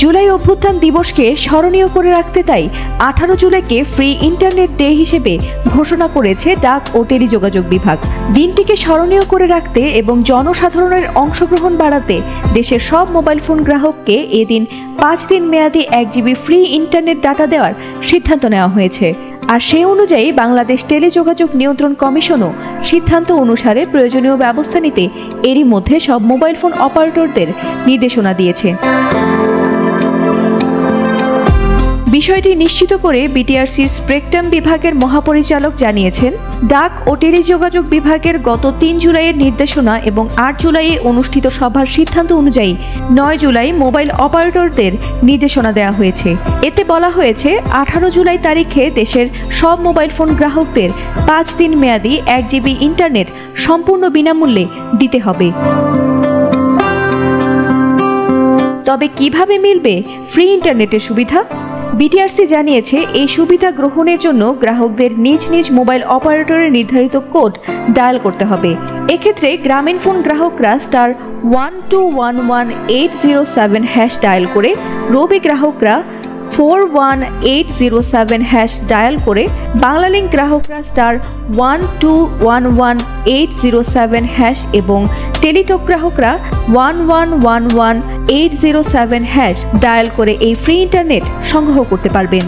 জুলাই অভ্যুত্থান দিবসকে স্মরণীয় করে রাখতে তাই আঠারো জুলাইকে ফ্রি ইন্টারনেট ডে হিসেবে ঘোষণা করেছে ডাক ও টেলিযোগাযোগ বিভাগ। দিনটিকে স্মরণীয় করে রাখতে এবং জনসাধারণের অংশগ্রহণ বাড়াতে দেশের সব মোবাইল ফোন গ্রাহককে এদিন পাঁচ দিন মেয়াদি এক জিবি ফ্রি ইন্টারনেট ডাটা দেওয়ার সিদ্ধান্ত নেওয়া হয়েছে। আর সেই অনুযায়ী বাংলাদেশ টেলিযোগাযোগ নিয়ন্ত্রণ কমিশনও সিদ্ধান্ত অনুসারে প্রয়োজনীয় ব্যবস্থা নিতে এরই মধ্যে সব মোবাইল ফোন অপারেটরদের নির্দেশনা দিয়েছে। বিষয়টি নিশ্চিত করে বিটিআরসির স্প্রেকটাম বিভাগের মহাপরিচালক জানিয়েছেন, ডাক ও টেলিযোগাযোগ বিভাগের গত তিন জুলাইয়ের নির্দেশনা এবং আট জুলাইয়ে অনুষ্ঠিত সভার সিদ্ধান্ত অনুযায়ী নয় জুলাই মোবাইল অপারেটরদের নির্দেশনা দেওয়া হয়েছে। এতে বলা হয়েছে, আঠারো জুলাই তারিখে দেশের সব মোবাইল ফোন গ্রাহকদের পাঁচ দিন মেয়াদি এক জিবি ইন্টারনেট সম্পূর্ণ বিনামূল্যে দিতে হবে। তবে কীভাবে মিলবে ফ্রি ইন্টারনেটের সুবিধা? বিটিআরসি জানিয়েছে, এই সুবিধা গ্রহণের জন্য গ্রাহকদের নিজ নিজ মোবাইল অপারেটরের নির্ধারিত কোড ডায়াল করতে হবে। এক্ষেত্রে গ্রামীণ ফোন গ্রাহকরা star one two one one eight zero seven hash dial করে রবি গ্রাহকরা four one eight zero seven hash dial করে বাংলালিংক গ্রাহকরা star one two one one eight zero seven hash এবং টেলিটক গ্রাহকরা one one one one eight zero seven hash dial করে এই free internet সংগ্রহ করতে পারবেন।